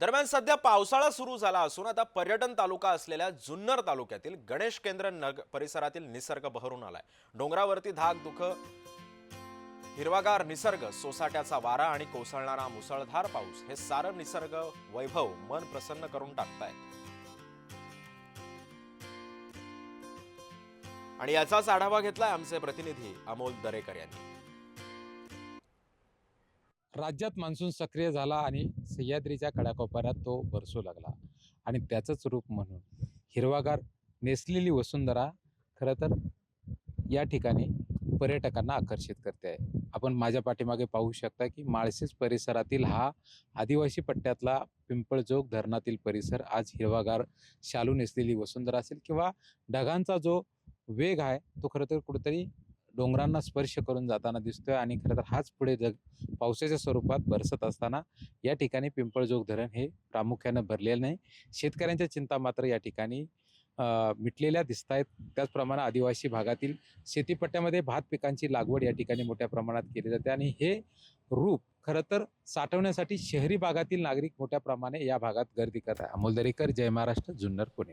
दरम्यान सध्या पावसाळा सुरू झाला असून आता पर्यटन तालुका असलेल्या जुन्नर तालुक्यातील गणेश केंद्र नग परिसरातील निसर्ग बहरून आलाय. डोंगरावरती धाक दुख हिरवागार निसर्ग सोसाट्याचा वारा आणि कोसळणारा मुसळधार पाऊस हे सारं निसर्ग वैभव मन प्रसन्न करून टाकतायत. आणि याचाच आढावा घेतलाय आमचे प्रतिनिधी अमोल दरेकर यांनी. राज्यात मान्सून सक्रिय झाला आणि सह्याद्रीच्या कडाकोपऱ्यात तो बरसू लागला. आणि त्याचंच रूप म्हणून हिरवागार नेसलेली वसुंधरा खरं तर या ठिकाणी पर्यटकांना आकर्षित करते आहे. आपण माझ्या पाठीमागे पाहू शकता की माळशेज परिसरातील हा आदिवासी पट्ट्यातला पिंपळजोग धरणातील परिसर आज हिरवागार शालू नेसलेली वसुंधरा असेल किंवा ढगांचा जो वेग आहे तो खरं तर कुठेतरी डोंगरांना स्पर्श करून जाताना दिसतोय आणि खरं तर हाच पुढे जग पावसाच्या स्वरूपात बरसत असताना या ठिकाणी पिंपळजोग धरण हे प्रामुख्यानं भरलेलं नाही. शेतकऱ्यांच्या चिंता मात्र या ठिकाणी मिटलेल्या दिसत आहेत त्याचप्रमाणे आदिवासी भागातील शेतीपट्ट्यामध्ये भात पिकांची लागवड या ठिकाणी मोठ्या प्रमाणात केली जाते आणि हे रूप खरं तर साठवण्यासाठी शहरी भागातील नागरिक मोठ्या प्रमाणे या भागात गर्दी करत आहे अमोल दरेकर जय महाराष्ट्र जुन्नर पुणे.